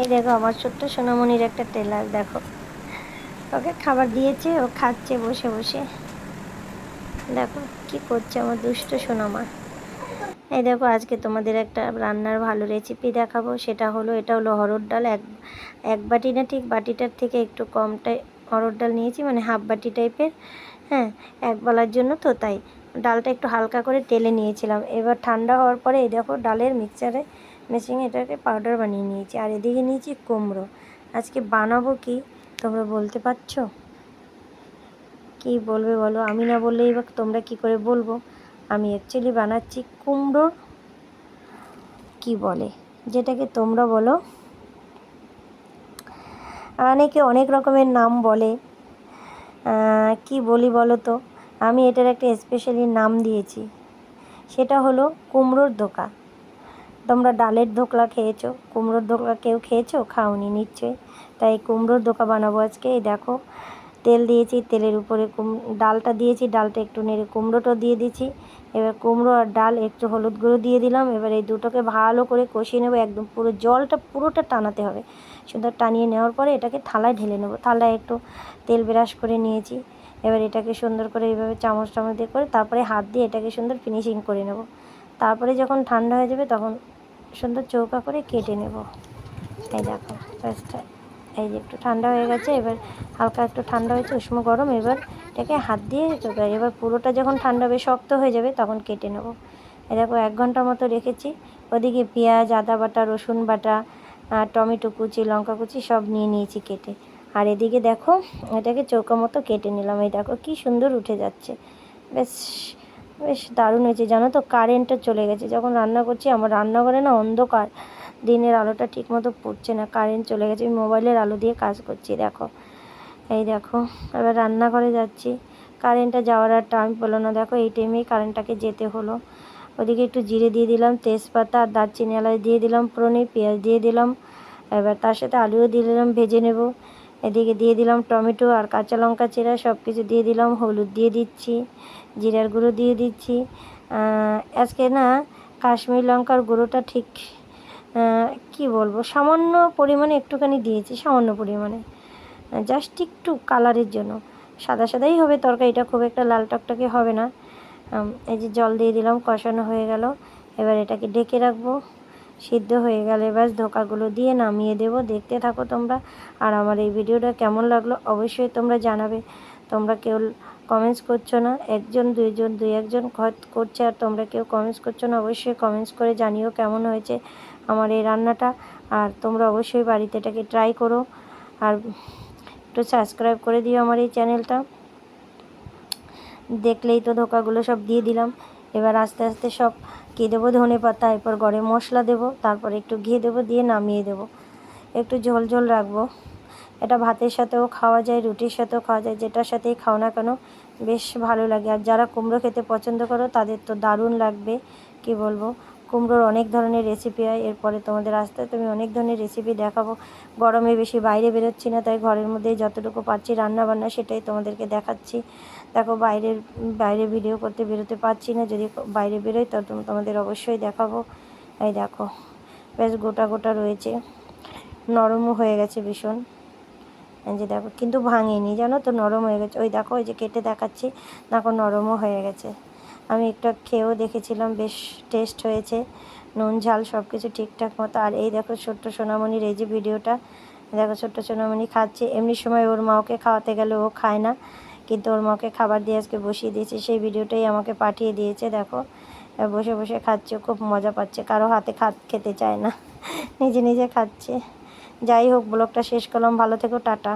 এই দেখো, আমার ছোট্ট সোনামণির একটা টেলার দেখো। ওকে খাবার দিয়েছে, ও খাচ্ছে বসে বসে। দেখো কি করছে আমার দুষ্ট সোনামা। এই দেখো, আজকে তোমাদের একটা রান্নার ভালো রেসিপি দেখাবো, সেটা হলো, এটা হলো অরহর ডাল। এক এক বাটি না, ঠিক বাটিটার থেকে একটু কমটাই অরহর ডাল নিয়েছি মানে হাফ বাটি টাইপের হ্যাঁ এক বেলার জন্য তো তাই। ডালটা একটু হালকা করে তেলে নিয়েছিলাম। এবার ঠান্ডা হওয়ার পরে এই দেখো, ডালের মিক্সচারে মেশিনে এটাকে পাউডার বানিয়ে নিয়েছি। আর এদিকে নিয়েছি কুমড়ো। আজকে বানাবো কি? তোমরা বলতে পারছ? কি বলবে বলো? আমি না বললেই বা তোমরা কি করে বলব? আমি অ্যাকচুয়ালি বানাচ্ছি কুমড়োর কি বলে? যেটাকে তোমরা বলো, অনেকে অনেক রকমের নাম বলে। কি বলি বলো তো? আমি এটার একটা স্পেশালি নাম দিয়েছি। সেটা হলো কুমড়োর দোকা। তোমরা ডালের ধোকলা খেয়েছো, কুমড়োর ধোকলা কেউ খেয়েছো? খাওনি নিশ্চয়ই। তাই কুমড়োর ধোকা বানাবো আজকে। এই দেখো, তেল দিয়েছি, তেলের উপরে কুম, ডালটা দিয়েছি, ডালটা একটু নেড়ে কুমড়োটা দিয়ে দিয়েছি। এবার কুমড়ো আর ডাল, একটু হলুদ গুঁড়ো দিয়ে দিলাম। এবার এই দুটোকে ভালো করে কষিয়ে নেব, একদম পুরো জলটা পুরোটা টানাতে হবে। সুন্দর টানিয়ে নেওয়ার পরে এটাকে থালায় ঢেলে নেব। থালায় একটু তেল ব্রাশ করে নিয়েছি। এবার এটাকে সুন্দর করে এইভাবে চামচ চামচ দিয়ে করে তারপরে হাত দিয়ে এটাকে সুন্দর ফিনিশিং করে নেব। তারপরে যখন ঠান্ডা হয়ে যাবে তখন সুন্দর চৌকা করে কেটে নেব। এই দেখো ফার্স্টটা এই যে একটু ঠান্ডা হয়ে গেছে, এবার হালকা একটু ঠান্ডা হয়েছে, উষ্ণ গরম, এবার এটাকে হাত দিয়ে চৌকা, এবার পুরোটা যখন ঠান্ডা হবে, শক্ত হয়ে যাবে, তখন কেটে নেব। এই দেখো, এক ঘণ্টার মতো রেখেছি। ওদিকে পেঁয়াজ, আদা বাটা, রসুন বাটা টমেটো কুচি, লঙ্কা কুচি সব নিয়ে নিয়েছি কেটে। আর এদিকে দেখো, এটাকে চৌকা মতো কেটে নিলাম। এই দেখো, কি সুন্দর উঠে যাচ্ছে। বেশ বেশ দারুণ হয়েছে। জানো তো কারেন্টটা চলে গেছে। যখন রান্না করছি, আমার রান্নাঘরে না অন্ধকার। দিনের আলোটা ঠিকমতো পড়ছে না কারেন্ট চলে গেছে। আমি মোবাইলের আলো দিয়ে কাজ করছি, দেখো। এই দেখো, এবার রান্নাঘরে যাচ্ছি। কারেন্টটা যাওয়ার আর টাইম পেল না। দেখো, এই টাইমেই কারেন্টটাকে যেতে হলো। ওদিকে একটু জিরে দিয়ে দিলাম, তেজপাতা আর দারচিনি এলাচ দিয়ে দিলাম, ফোড়নে পেঁয়াজ দিয়ে দিলাম। এবার তার সাথে আলুও দিয়ে দিলাম, ভেজে নেব। এদিকে দিয়ে দিলাম টমেটো আর কাঁচা লঙ্কা চেরা সব কিছু দিয়ে দিলাম, হলুদ দিয়ে দিচ্ছি, জিরার গুঁড়ো দিয়ে দিচ্ছি। আজকে না কাশ্মীর লঙ্কার গুঁড়োটা ঠিক কি বলব, সামান্য পরিমাণে একটুখানি দিয়েছি, সামান্য পরিমাণে। জাস্ট একটু কালারের জন্য। সাদা সাদাই হবে তরকারিটা, খুব একটা লাল টকটকে হবে না। এই যে জল দিয়ে দিলাম, কষানো হয়ে গেল। এবার এটাকে ডেকে রাখব। সিদ্ধ হয়ে গেলে ব্যাস ধোকাগুলো দিয়ে নামিয়ে দেব। দেখতে থাকো তোমরা। আর আমার এই ভিডিওটা কেমন লাগল অবশ্যই তোমরা জানাবে। তোমরা কেউ কমেন্টস করছ না, একজন, দুইজন, দুই একজন করছে আর তোমরা কেউ কমেন্টস করছ না, অবশ্যই কমেন্টস করে জানিও কেমন হয়েছে আমার এই রান্নাটা। আর তোমরা অবশ্যই বাড়িতে এটাকে ট্রাই করো। আর একটু সাবস্ক্রাইব করে দিও আমার এই চ্যানেলটা দেখলেই তো ধোকাগুলো সব দিয়ে দিলাম। এবার আস্তে আস্তে সব কে দেবো? ধনে পাতা, এরপর গরম মশলা দেবো, তারপর একটু ঘি দেবো, দিয়ে নামিয়ে দেবো। একটু ঝোল ঝোল রাখব। এটা ভাতের সাথেও খাওয়া যায়, রুটির সাথেও খাওয়া যায়, যেটার সাথেই খাও না কেন, বেশ ভালো লাগে। আর যারা কুমড়ো খেতে পছন্দ করো, তাদের তো দারুণ লাগবে, কি বলব? কুমড়োর অনেক ধরনের রেসিপি হয়। এরপরে তোমাদের আস্তে তুমি অনেক ধরনের রেসিপি দেখাবো। গরমে বেশি বাইরে বেরোচ্ছি না, তাই ঘরের মধ্যেই যতটুকু পারছি রান্না বান্না সেটাই তোমাদেরকে দেখাচ্ছি। দেখো, বাইরের, বাইরে ভিডিও করতে বেরোতে পারছি না। যদি বাইরে বেরোই তখন তোমাদের অবশ্যই দেখাবো। এই দেখো, বেশ গোটা গোটা রয়েছে। নরমও হয়ে গেছে ভীষণ। যে দেখো, কিন্তু ভাঙেনি। জানো তো, নরম হয়ে গেছে। ওই দেখো, ওই যে কেটে দেখাচ্ছি। দেখো, নরমও হয়ে গেছে। আমি একটা খেয়েও দেখেছিলাম, বেশ টেস্ট হয়েছে। নুন, ঝাল সব কিছু ঠিকঠাক মতো। আর এই দেখো ছোট্ট সোনামণির এই যে ভিডিওটা, দেখো ছোট্ট সোনামণি খাচ্ছে। এমনি সময় ওর মা ওকে খাওয়াতে গেলে ও খায় না, কিন্তু ওর মাকে খাবার দিয়ে আজকে বসিয়ে দিয়েছে। সেই ভিডিওটাই আমাকে পাঠিয়ে দিয়েছে, দেখো। বসে বসে খাচ্ছে, খুব মজা পাচ্ছে। কারও হাতে খাত খেতে চায় না, নিজে নিজে খাচ্ছে। যাই হোক, ব্লগটা শেষ করলাম। ভালো থেকো, টাটা।